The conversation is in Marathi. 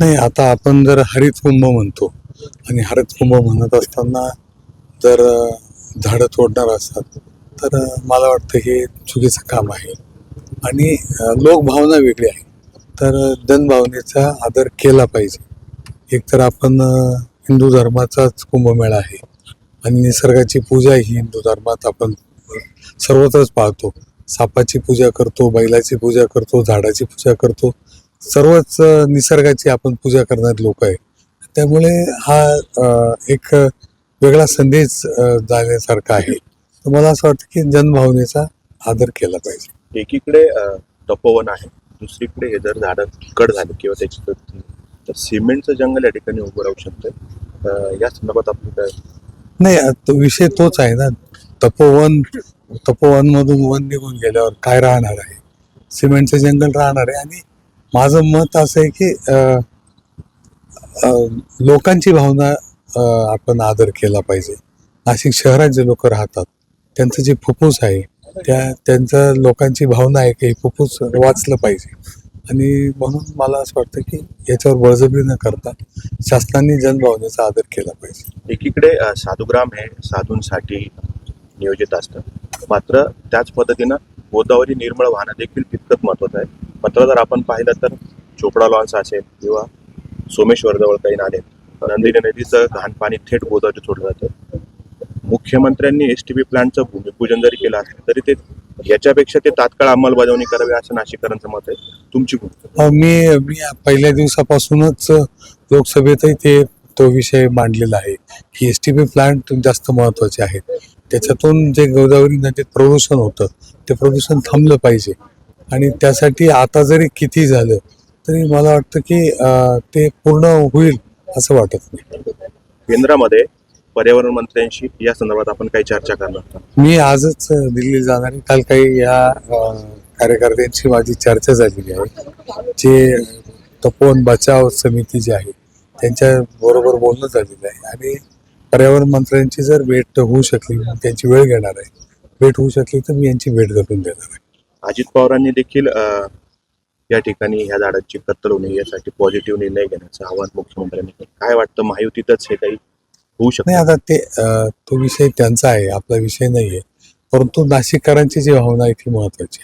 नाही आता आपण जर हरित कुंभ म्हणतो आणि हरित कुंभ म्हणत असताना जर झाडं तोडणार असतात तर मला वाटतं हे चुकीचं काम आहे. आणि लोकभावना वेगळी आहे. तर जनभावनेचा आदर केला पाहिजे. एकतर आपण हिंदू धर्माचाच कुंभमेळा आहे आणि निसर्गाची पूजा ही हिंदू धर्मात आपण सर्वत्रच पाळतो. सापाची पूजा करतो बैलाची पूजा करतो झाडाची पूजा करतो. सर्वच निसर्गाची आपण पूजा करणारे लोक आहे त्यामुळे हा एक वेगळा संदेश जाण्यासारखा आहे. तर मला असं वाटतं की जनभावनेचा आदर केला पाहिजे. एकीकडे तपोवन आहे. दुसरीकडे हे जर झाडं कट झाले किंवा त्याची तर सिमेंटचं जंगल या ठिकाणी उभं राहू शकतं या संदर्भात आपण काय? नाही तो विषय तोच आहे ना. तपोवन तपोवन मधून वन निघून गेल्यावर काय राहणार आहे? सिमेंटचं जंगल राहणार आहे. आणि माझं मत असं आहे की लोकांची भावना आपण आदर केला पाहिजे. नाशिक शहरात जे लोक राहतात त्यांचं जे फुफ्फुस आहे त्या त्यांचं लोकांची भावना आहे की हे फुफ्फुस वाचलं पाहिजे. आणि म्हणून मला असं वाटतं की याच्यावर बळजबरी न करता शासनाने जनभावनेचा आदर केला पाहिजे. एकीकडे साधुग्राम हे साधूंसाठी नियोजित असतं. मात्र त्याच पद्धतीनं गोदावरी निर्मळ वाहनं देखील तितकंच महत्वाचं आहे. मात्र जर आपण पाहिलं तर चोपडा लॉन्स असेल किंवा सोमेश्वर जवळ काही नाले नंदिनी नदीचं घाण पाणी थेट गोदावरी सोडलं जातं. मुख्यमंत्र्यांनी एस टी बी प्लांटचं भूमिपूजन जरी केलं असलं तरी ते याच्यापेक्षा ते तात्काळ अंमलबजावणी करावी असं नाशिककरांचं मत आहे. तुमची मी मी पहिल्या दिवसापासूनच लोकसभेतही ते तो विषय मांडलेला आहे की एस टी पी प्लांट जास्त महत्त्वाचे आहेत. त्याच्यातून जे गोदावरी नदीत प्रदूषण होतं ते प्रदूषण थांबलं पाहिजे. आणि त्यासाठी आता जरी किती झालं तरी मला वाटतं की ते पूर्ण होईल असं वाटत नाही. केंद्रामध्ये पर्यावरण मंत्र्यांशी या संदर्भात आपण काही चर्चा करणार. मी आजच दिल्ली जाणार आहे. काल काही या कार्यकर्त्यांशी माझी चर्चा झालेली आहे. जे तपोवन बचाव समिती जी आहे त्यांच्या बरोबर बोलणं झालेलं आहे. आणि पर्यावरण मंत्र्यांची जर भेट होऊ शकली त्यांची वेळ घेणार आहे. भेट होऊ शकली तर मी यांची भेट घालून देणार आहे. अजित पवारांनी देखील अ, या ठिकाणी ह्या झाडांची कत्तल होणे यासाठी पॉझिटिव्ह निर्णय घेण्याचं आवाहन मुख्यमंत्र्यांनी केलं. काय वाटतं? महायुतीतच हे काही होऊ शकत? नाही आता ते तो विषय त्यांचा आहे आपला विषय नाही आहे परंतु नाशिककरांची जी भावना आहे ती महत्वाची